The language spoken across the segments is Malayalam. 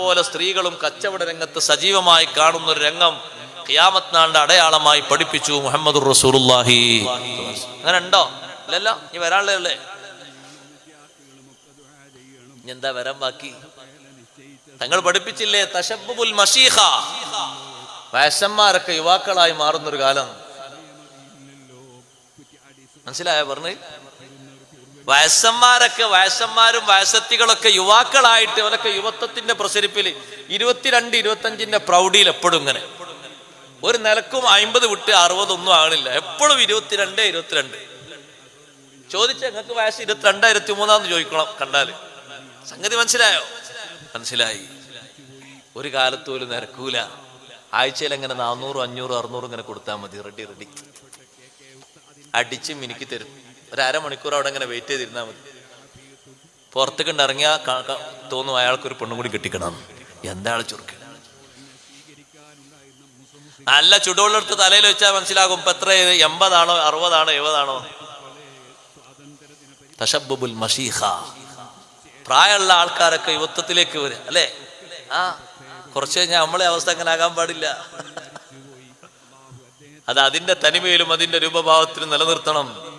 പോലെ സ്ത്രീകളും കച്ചവട രംഗത്ത് സജീവമായി കാണുന്ന ഒരു രംഗം ഖിയാമത്ത് നാളിന്റെ അടയാളമായി പഠിപ്പിച്ചു മുഹമ്മദ് റസൂലുള്ളാഹി. അങ്ങനെ ഉണ്ടോ അല്ലല്ലോ ഈ വരാനുള്ളതല്ലേ ഇനി എന്താ വരാൻ ബാക്കി? തങ്ങൾ പഠിപ്പിച്ചില്ലേ? തശബ്ബുൽ മഷീഖ വയസ്സന്മാരൊക്കെ യുവാക്കളായി മാറുന്നൊരു കാലം. മനസ്സിലായ പറഞ്ഞു? വയസ്സന്മാരൊക്കെ വയസ്സന്മാരും വയസ്സത്തികളൊക്കെ യുവാക്കളായിട്ട് അവരൊക്കെ യുവത്വത്തിന്റെ പ്രസരിപ്പിൽ ഇരുപത്തിരണ്ട് ഇരുപത്തഞ്ചിന്റെ പ്രൗഢിയിൽ എപ്പോഴും ഇങ്ങനെ. ഒരു നിലക്കും അമ്പത് വിട്ട് അറുപതൊന്നും ആകണില്ല. എപ്പോഴും ഇരുപത്തിരണ്ട് ഇരുപത്തിരണ്ട്. ചോദിച്ച നിങ്ങൾക്ക് വയസ്സ് ഇരുപത്തിരണ്ട് ഇരുപത്തി മൂന്നാന്ന് ചോദിക്കണം കണ്ടാൽ. സംഗതി മനസ്സിലായോ? മനസ്സിലായി. ഒരു കാലത്ത് പോലും നിരക്കൂല. ആഴ്ചയിൽ എങ്ങനെ നാനൂറും അഞ്ഞൂറും അറുന്നൂറും ഇങ്ങനെ കൊടുത്താൽ മതി. Ready ready. അടിച്ച് മിനുക്കി തരും. ഒരു അരമണിക്കൂർ അവിടെ ഇങ്ങനെ വെയിറ്റ് ചെയ്തിരുന്നാൽ മതി. പുറത്തേക്ക് ഇറങ്ങിയാൽ തോന്നും അയാൾക്കൊരു പെണ്ണും കൂടി കിട്ടിക്കണം. എന്താണ് ചുരുക്ക നല്ല ചുടുവെള്ളെടുത്ത് തലയിൽ വെച്ചാൽ മനസ്സിലാകും ഇപ്പൊ എത്ര എൺപതാണോ അറുപതാണോ എഴുപതാണോ. തഷബുൽ മഷീഹ. പ്രായമുള്ള ആൾക്കാരൊക്കെ യുവത്വത്തിലേക്ക് വരും അല്ലേ? ആ കുറച്ച് കഴിഞ്ഞാൽ നമ്മളെ അവസ്ഥ അങ്ങനെ ആകാൻ പാടില്ല. അത് അതിന്റെ തനിമയിലും അതിന്റെ രൂപഭാവത്തിലും നിലനിർത്തണം.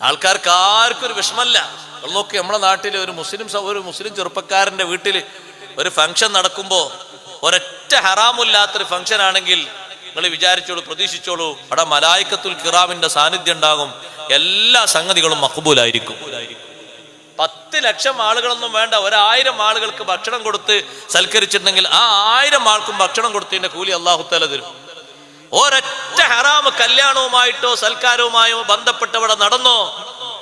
ആൾക്കാർക്ക് ആർക്കും ഒരു വിഷമല്ല നോക്കി നമ്മുടെ നാട്ടിൽ ഒരു മുസ്ലിം ഒരു മുസ്ലിം ചെറുപ്പക്കാരന്റെ വീട്ടിൽ ഒരു ഫംഗ്ഷൻ നടക്കുമ്പോ ഒരൊറ്റ ഹറാമില്ലാത്തൊരു ഫംഗ്ഷൻ ആണെങ്കിൽ നിങ്ങൾ വിചാരിച്ചോളൂ പ്രതീക്ഷിച്ചോളൂ അവിടെ മലായിക്കത്തുൽ കിറാമിന്റെ സാന്നിധ്യം ഉണ്ടാകും. എല്ലാ സംഗതികളും മഖബൂലായിരിക്കും പത്ത് ലക്ഷം ആളുകളൊന്നും വേണ്ട ഒരായിരം ആളുകൾക്ക് ഭക്ഷണം കൊടുത്ത് സൽക്കരിച്ചിട്ടുണ്ടെങ്കിൽ ആ ആയിരം ആൾക്കും ഭക്ഷണം കൊടുത്തതിന്റെ കൂലി അള്ളാഹുത്തല തല തരും. ഒരൊറ്റ ഹറാമ് കല്യാണവുമായിട്ടോ സൽക്കാരവുമായോ ബന്ധപ്പെട്ടവിടെ നടന്നോ?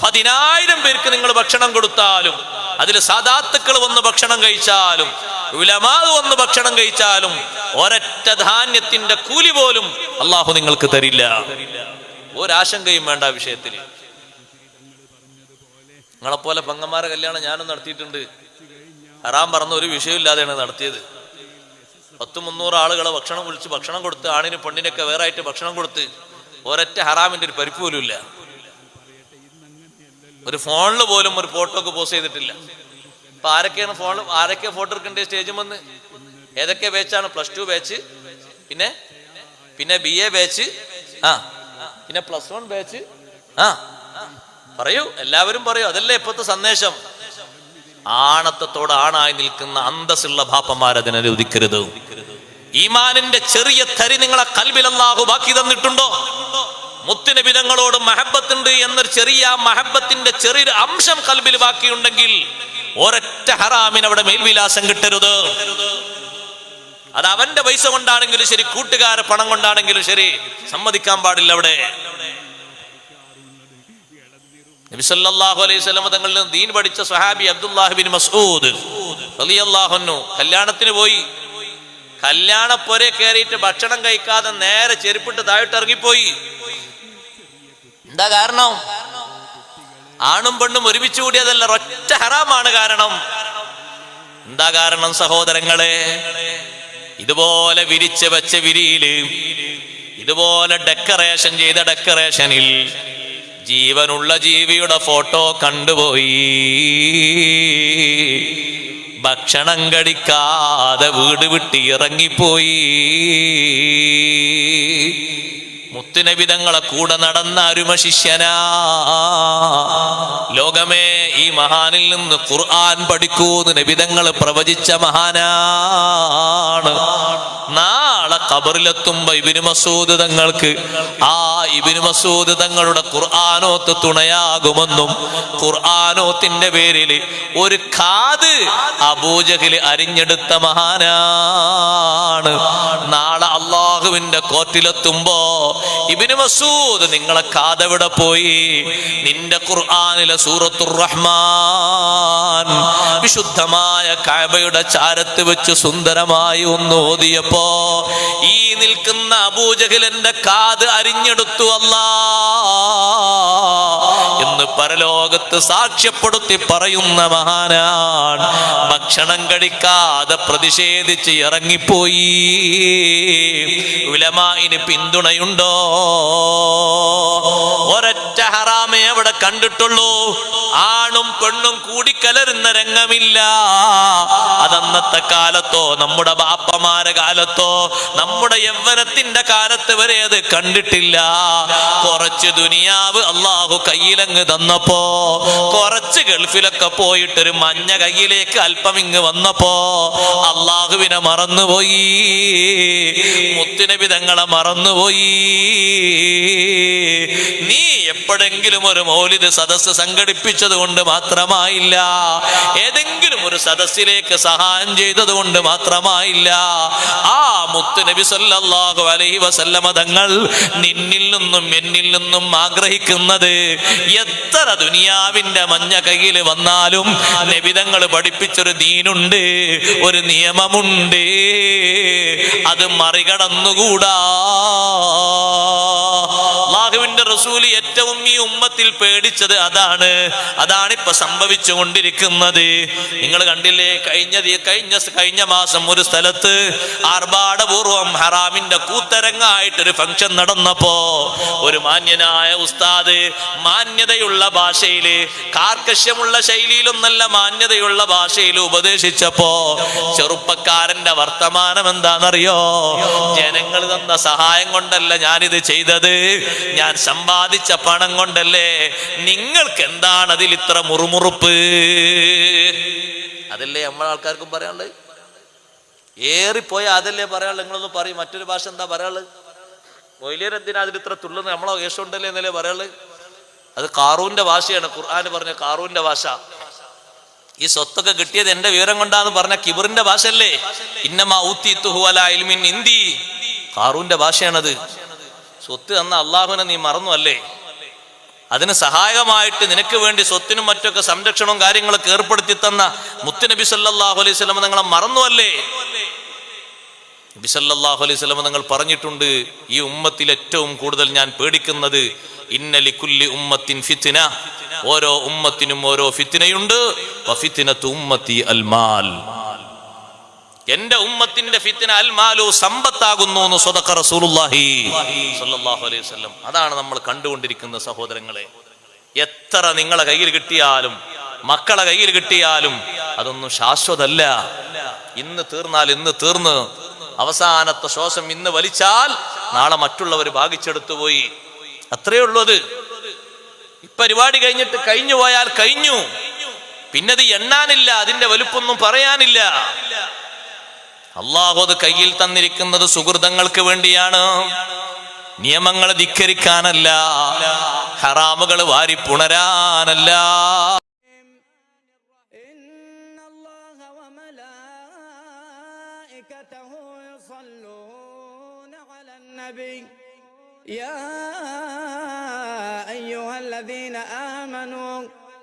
പതിനായിരം പേർക്ക് നിങ്ങൾ ഭക്ഷണം കൊടുത്താലും അതിൽ സദാത്തുക്കൾ വന്ന് ഭക്ഷണം കഴിച്ചാലും ഉലമാവ് വന്ന് ഭക്ഷണം കഴിച്ചാലും ഒരൊറ്റ ധാന്യത്തിന്റെ കൂലി പോലും അള്ളാഹു നിങ്ങൾക്ക് തരില്ല. ഒരാശങ്കയും വേണ്ട ആ വിഷയത്തിൽ. നിങ്ങളെപ്പോലെ പെങ്ങന്മാരെ കല്യാണം ഞാനും നടത്തിയിട്ടുണ്ട്. ഹറാം പറഞ്ഞ ഒരു വിഷയമില്ലാതെയാണ് നടത്തിയത്. പത്ത് മുന്നൂറ് ആളുകളെ ഭക്ഷണം വിളിച്ച് ഭക്ഷണം കൊടുത്ത് ആണിനും പെണ്ണിനൊക്കെ വേറെ ആയിട്ട് ഭക്ഷണം കൊടുത്ത് ഒരൊറ്റ ഹറാമിന്റെ ഒരു പരിപ്പ് പോലും ഇല്ല. ഒരു ഫോണിൽ പോലും ഒരു ഫോട്ടോ ഒക്കെ പോസ്റ്റ് ചെയ്തിട്ടില്ല. അപ്പൊ ആരൊക്കെയാണ് ഫോണിൽ ആരൊക്കെ ഫോട്ടോ എടുക്കേണ്ടത് സ്റ്റേജിൽ വന്ന് ഏതൊക്കെ ബാച്ചാണ് പ്ലസ് ടു ബാച്ച് പിന്നെ പിന്നെ ബി എ ബാച്ച് ആ പിന്നെ പ്ലസ് വൺ ബാച്ച് ആ പറയൂ എല്ലാവരും പറയൂ അതല്ലേ ഇപ്പോഴത്തെ സന്ദേശം? ആണത്തത്തോട് ആണായി നിൽക്കുന്ന അന്തസ്സുള്ള ബാപ്പന്മാർ അതിനനുവദിക്കരുത് ഈമാനിന്റെ ചെറിയ തരി നിങ്ങളെ കൽബിൽ അല്ലാഹു ബാക്കി തന്നിട്ടുണ്ടോ? മുത്തിന് തങ്ങളോട് മഹബത്തുണ്ട് എന്നൊരു ചെറിയ മഹബത്തിന്റെ ചെറിയൊരു അംശം കൽബിൽ ബാക്കിയുണ്ടെങ്കിൽ ഒരൊറ്റ ഹറാമിന് അവിടെ മേൽവിലാസം കിട്ടരുത്. അത് അവന്റെ പൈസ കൊണ്ടാണെങ്കിലും ശരി കൂട്ടുകാരെ പണം കൊണ്ടാണെങ്കിലും ശരി സമ്മതിക്കാൻ പാടില്ല അവിടെ. നബി സല്ലല്ലാഹു അലൈഹി സ്വലമ തങ്ങളിൽ നിന്ന് ദീൻ പഠിച്ച സ്വഹാബി അബ്ദുല്ലാഹിബിൻ മസൂദ് അൻഹു. കല്യാണത്തിന് പോയി. കല്യാണപ്പൊരെ കയറിയിട്ട് ഭക്ഷണം കഴിക്കാതെ നേരെ ചെരുപ്പിട്ട് താഴോട്ട് ഇറങ്ങിപ്പോയി. എന്താ കാരണം? ആണും പെണ്ണും ഒരുമിച്ച് കൂടിയതല്ല ഒറ്റ ഹറാമാണ് കാരണം. എന്താ കാരണം സഹോദരങ്ങളെ? ഇതുപോലെ വിരിച്ച് വെച്ച വിരിയിൽ ഇതുപോലെ ഡെക്കറേഷൻ ചെയ്ത ഡെക്കറേഷനിൽ ജീവനുള്ള ജീവിയുടെ ഫോട്ടോ കണ്ടുപോയി. ഭക്ഷണം കടിക്കാതെ വീട് വിട്ട് ഇറങ്ങിപ്പോയി. മുത്തുനബിതങ്ങളെ കൂടെ നടന്ന അരുമ ശിഷ്യനാ. ലോകമേ ഈ മഹാനിൽ നിന്ന് ഖുർആൻ പഠിക്കൂന്ന് നബിതങ്ങൾ പ്രവചിച്ച മഹാനാണ്. നാളെ ഖബറിലെത്തുമ്പോ ഇബിന് മസൂദ് തങ്ങൾക്ക് ആ ഇബിന് മസൂദ് തങ്ങളുടെ ഖുർആാനോത്ത് തുണയാകുമെന്നും ഖുർആാനോത്തിന്റെ പേരിൽ ഒരു കാത് അബൂജഹിൽ അരിഞ്ഞെടുത്ത മഹാനാണ്. അള്ളാഹുവിന്റെ കോർട്ടിലെത്തുമ്പോ ഇബിന് മസൂദ് നിങ്ങളെ കാതെവിടെ പോയി? നിന്റെ ഖുർആാനിലെ സൂറത്തുർ റഹ്മാൻ വിശുദ്ധമായ കാബയുടെ ചാരത്ത് വെച്ച് സുന്ദരമായി ഒന്ന് ഓതിയപ്പോ ഈ നിൽക്കുന്ന അബൂജഹിലന്റെ കാത് അരിഞ്ഞെടുത്തു അല്ലാ. എന്ന് പരലോകത്ത് സാക്ഷ്യപ്പെടുത്തി പറയുന്ന മഹാനാണ്. ഭക്ഷണം കഴിക്കാതെ പ്രതിഷേധിച്ച് ഇറങ്ങിപ്പോയി. ഉലമായിന് പിന്തുണയുണ്ടോ? ഒരൊറ്റ ഹറാമേ അവിടെ കണ്ടിട്ടുള്ളൂ. ആണും പെണ്ണും കൂടിക്കലരുന്ന രംഗമില്ല. അതന്നത്തെ കാലത്തോ നമ്മുടെ ബാപ്പമാരെ കാലത്തോ നമ്മുടെ യൗവനത്തിന്റെ കാലത്ത് വരെ അത് കണ്ടിട്ടില്ല. കുറച്ച് ദുനിയാവ് അള്ളാഹു കയ്യിലങ്ങ് തന്നപ്പോ കുറച്ച് ഗൾഫിലൊക്കെ പോയിട്ട് ഒരു മഞ്ഞ കയ്യിലേക്ക് അല്പം ഇങ്ങ് വന്നപ്പോ അള്ളാഹുവിനെ മറന്നുപോയി. മുത്തുനബി തങ്ങളെ മറന്നുപോയി. എപ്പോഴെങ്കിലും ഒരു മൗലിദ് സദസ്സ് സംഘടിപ്പിച്ചത് കൊണ്ട് മാത്രമായില്ല. ഏതെങ്കിലും ഒരു സദസ്സിലേക്ക് സഹായം ചെയ്തത് കൊണ്ട് മാത്രമായില്ല. ആ മുത്തു നബി സല്ലല്ലാഹു അലൈഹി വസല്ലമ തങ്ങൾ നിന്നിൽ നിന്നും എന്നിൽ നിന്നും ആഗ്രഹിക്കുന്നത് എത്ര ദുനിയാവിന്റെ മഞ്ഞ കയ്യിൽ വന്നാലും നബിതങ്ങൾ പഠിപ്പിച്ചൊരു ദീനുണ്ട് ഒരു നിയമമുണ്ട്. അത് മറികടന്നുകൂടാ. അള്ളാഹുവിന്റെ റസൂൽ ഏറ്റവും ഈ ഉമ്മത്തിൽ പേടിച്ചത് അതാണ്. അതാണ് ഇപ്പൊ സംഭവിച്ചുകൊണ്ടിരിക്കുന്നത്. നിങ്ങൾ കണ്ടില്ലേ കഴിഞ്ഞ കഴിഞ്ഞ കഴിഞ്ഞ മാസം ഒരു സ്ഥലത്ത് ആർഭാടപൂർവം ഹറാമിന്റെ കൂത്തരങ്ങായിട്ടൊരു ഫംഗ്ഷൻ നടന്നപ്പോ ഒരു മാന്യനായ ഉസ്താദ് മാന്യതയുള്ള ഭാഷയിൽ കാർക്കശ്യമുള്ള ശൈലിയിലും നല്ല മാന്യതയുള്ള ഭാഷയിൽ ഉപദേശിച്ചപ്പോ ചെറുപ്പക്കാരന്റെ വർത്തമാനം എന്താണെന്നറിയോ? ജനങ്ങൾ തന്ന സഹായം കൊണ്ടല്ല ഞാനിത് ചെയ്തത്. ഞാൻ സമ്പാദിച്ച പണം കൊണ്ടല്ലേ? നിങ്ങൾക്ക് എന്താണ് അതിൽ ഇത്ര മുറുമുറുപ്പ്? അതല്ലേ നമ്മളെ ആൾക്കാർക്കും പറയാനുള്ളത്? ഏറിപ്പോയ അതല്ലേ പറയാനുള്ളത്? നിങ്ങളൊന്ന് പറയും. മറ്റൊരു ഭാഷ എന്താ പറയാനുള്ളത്? മൊയ്ലിയർ എന്തിനാ അതിൽ ഇത്ര തുള്ളുന്നത്? നമ്മളെ യേശുണ്ടല്ലേ എന്നല്ലേ പറയാനുള്ളത്? അത് കാറൂന്റെ ഭാഷയാണ്. ഖുർആൻ പറഞ്ഞ കാറൂന്റെ ഭാഷ. ഈ സ്വത്തൊക്കെ കിട്ടിയത് എന്റെ വിവരം കൊണ്ടാന്ന് പറഞ്ഞ കിബറിന്റെ ഭാഷയല്ലേ? ഇന്നമാ ഇന്നമാറൂന്റെ ഭാഷയാണത്. സ്വത്ത് തന്ന അള്ളാഹുവിനെ നീ മറന്നു അല്ലേ? അതിന് സഹായകമായിട്ട് നിനക്ക് വേണ്ടി സ്വത്തിനും മറ്റൊക്കെ സംരക്ഷണവും കാര്യങ്ങളൊക്കെ ഏർപ്പെടുത്തി തന്ന മുത്തുനബി സല്ലാഹു അലൈഹി സ്വലം നിങ്ങളെ മറന്നുവല്ലേ? നബി സല്ലല്ലാഹു അലൈഹി സ്വലം നിങ്ങൾ പറഞ്ഞിട്ടുണ്ട് ഈ ഉമ്മത്തിൽ ഏറ്റവും കൂടുതൽ ഞാൻ പേടിക്കുന്നത് ഇന്നലി കുല്ലി ഉമ്മത്തിൻ ഫിത്തിന ഓരോ ഉമ്മത്തിനും ഓരോ ഫിത്തിനയുണ്ട് ഉമ്മത്തി അൽമാൽ എന്റെ ഉമ്മത്തിന്റെ ഫിത്തിന അൽമാലു സമ്പത്താകുന്നു എന്ന് സ്വതക്ക റസൂലുള്ളാഹി സ്വല്ലല്ലാഹു അലൈഹി വസല്ലം. അതാണ് നമ്മൾ കണ്ടുകൊണ്ടിരിക്കുന്ന സഹോദരങ്ങളെ. എത്ര നിങ്ങളെ കയ്യിൽ കിട്ടിയാലും മക്കളെ കയ്യിൽ കിട്ടിയാലും അതൊന്നും ശാശ്വതല്ല. ഇന്ന് തീർന്നാൽ ഇന്ന് തീർന്ന്. അവസാനത്തെ ശ്വാസം ഇന്ന് വലിച്ചാൽ നാളെ മറ്റുള്ളവർ ഭാഗിച്ചെടുത്തു പോയി. അത്രയേ ഉള്ളൂ അത്. ഈ പരിപാടി കഴിഞ്ഞിട്ട് കഴിഞ്ഞു പോയാൽ കഴിഞ്ഞു. പിന്നത് എണ്ണാനില്ല അതിന്റെ വലുപ്പൊന്നും പറയാനില്ല. അള്ളാഹു അത് കയ്യിൽ തന്നിരിക്കുന്നത് സുഹൃതങ്ങൾക്ക് വേണ്ടിയാണ് നിയമങ്ങൾ ധിക്കരിക്കാനല്ല ഹറാമുകൾ വാരിപ്പുണരാനല്ല إن الله وملائكته يصلون على النبي يا أيها الذين آمنوا